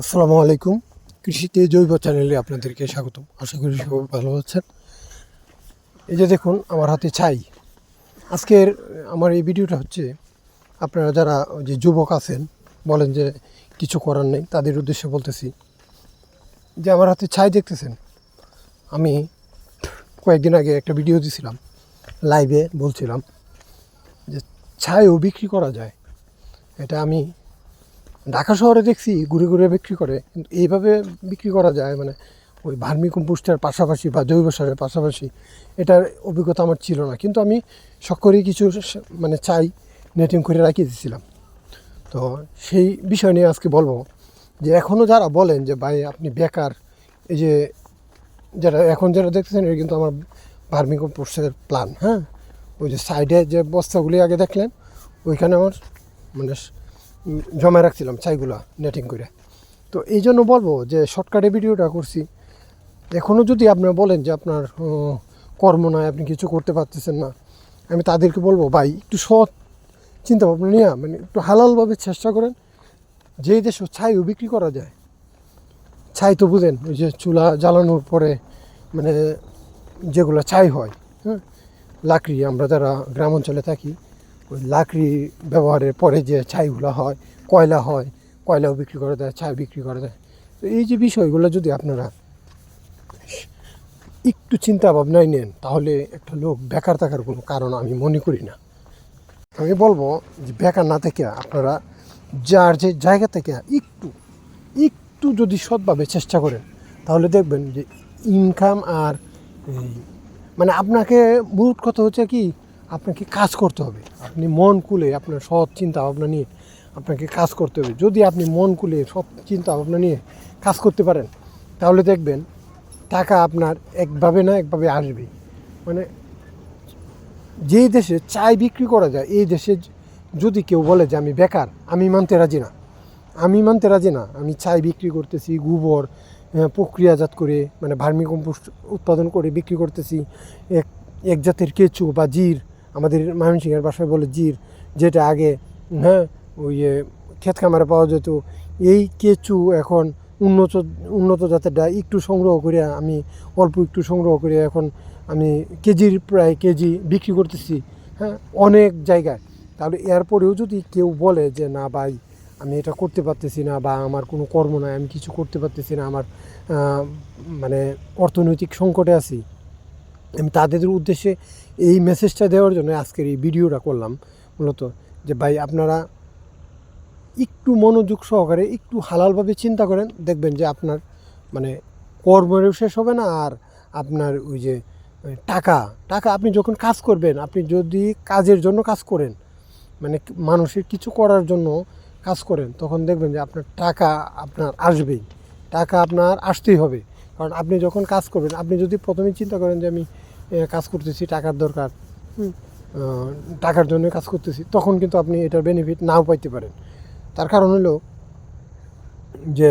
আসসালামু আলাইকুম। কৃষিতে জৈব চ্যানেলে আপনাদেরকে স্বাগতম। আশা করি সবাই ভালো আছেন। এই যে দেখুন, আমার হাতে ছাই। আজকের, আমার এই ভিডিওটা হচ্ছে, আপনারা যারা যে যুবক আছেন, বলেন যে কিছু করার নেই, তাদের উদ্দেশ্যে বলতেছি যে আমার হাতে ছাই দেখতেছেন? আমি কয়েকদিন আগে একটা ভিডিও দিছিলাম, লাইভে বলছিলাম যে ছাইও বিক্রি করা যায়। এটা আমি ঢাকা শহরে দেখছি ঘুরে ঘুরে বিক্রি করে, কিন্তু এইভাবে বিক্রি করা যায় মানে ওই ভার্মি কম্পোস্টের পাশাপাশি বা জৈব সারের পাশাপাশি এটার অভিজ্ঞতা আমার ছিল না। কিন্তু আমি শখ কিছু মানে চাই নেটিং করে রাখিয়ে দিয়েছিলাম। তো সেই বিষয় নিয়ে আজকে বলব যে এখনও যারা বলেন যে, ভাই, আপনি বেকার, এই যে যারা এখন যারা দেখতেছেন এটা কিন্তু আমার ভার্মি কম্পোস্টের প্ল্যান হ্যাঁ? ওই যে সাইডে যে বস্তাগুলি আগে দেখলেন, ওইখানে আমার মানে জমা রাখছিলাম ছাইগুলা নেটিং করে। তো এই জন্য বলব যে শর্টকাটে ভিডিওটা করছি। এখনও যদি আপনারা বলেন যে আপনার কর্ম নয়, আপনি কিছু করতে পারতেছেন না, আমি তাদেরকে বলব, ভাই, একটু সৎ চিন্তা ভাবনা নিয়ে মানে একটু হালালভাবে চেষ্টা করেন। যেই দেশে ছাইও বিক্রি করা যায়, ছাই তো বুঝেন, ওই যে চুলা জ্বালানোর পরে মানে যেগুলো ছাই হয় হ্যাঁ? লাকড়ি, আমরা যারা গ্রাম অঞ্চলে থাকি ওই লাকড়ি ব্যবহারের পরে যে ছাইগুলো হয়, কয়লা হয়, কয়লাও বিক্রি করা যায়, ছাই বিক্রি করা যায়। তো এই যে বিষয়গুলো যদি আপনারা একটু চিন্তা ভাবনায় নেন, তাহলে একটা লোক বেকার থাকার কোনো কারণ আমি মনে করি না। আমি বলব যে বেকার না থেকে আপনারা যার যে জায়গা থেকে একটু একটু যদি সৎভাবে চেষ্টা করেন, তাহলে দেখবেন যে ইনকাম আর মানে আপনাকে মূল কথা হচ্ছে কি আপনাকে কাজ করতে হবে। আপনি মন খুলে আপনার সৎ চিন্তা ভাবনা নিয়ে আপনাকে কাজ করতে হবে। যদি আপনি মন খুলে সব চিন্তা ভাবনা নিয়ে কাজ করতে পারেন, তাহলে দেখবেন টাকা আপনার একভাবে না একভাবে আসবেই মানে যেই দেশে চাই বিক্রি করা যায়, এই দেশে যদি কেউ বলে যে আমি বেকার, আমি মানতে রাজি না। আমি মানতে রাজি না। আমি চাই বিক্রি করতেছি, গোবর প্রক্রিয়াজাত করে মানে ভার্মিকম্পোস্ট উৎপাদন করে বিক্রি করতেছি। এক এক জাতের কেঁচু বা জির আমাদের ময়মনসিংহের বাসায় বলে, জির, যেটা আগে হ্যাঁ ওই ক্ষেত খামারে পাওয়া যেত, এই কেঁচু এখন উন্নত উন্নত জাতেরটা একটু সংগ্রহ করে আমি, অল্প একটু সংগ্রহ করে এখন আমি কেজির প্রায় কেজি বিক্রি করতেছি হ্যাঁ অনেক জায়গায়। তাহলে এরপরেও যদি কেউ বলে যে, না ভাই, আমি এটা করতে পারতেছি না বা আমার কোনো কর্ম নাই, আমি কিছু করতে পারতেছি না, আমার মানে অর্থনৈতিক সংকটে আছি। আমি তাদের উদ্দেশ্যে এই মেসেজটা দেওয়ার জন্য আজকের এই ভিডিওটা করলাম, মূলত যে ভাই আপনারা একটু মনোযোগ সহকারে, একটু হালালভাবে চিন্তা করেন, দেখবেন যে আপনার মানে কর্মেরও শেষ হবে না আর আপনার ওই যে টাকা টাকা আপনি যখন কাজ করবেন, আপনি যদি কাজের জন্য কাজ করেন মানে মানুষের কিছু করার জন্য কাজ করেন, তখন দেখবেন যে আপনার টাকা আপনার আসবেই, টাকা আপনার আসতেই হবে। কারণ আপনি যখন কাজ করবেন, আপনি যদি প্রথমে চিন্তা করেন যে আমি কাজ করতেছি, টাকার দরকার টাকার জন্য কাজ করতেছি, তখন কিন্তু আপনি এটার বেনিফিট নাও পাইতে পারেন। তার কারণ হলো যে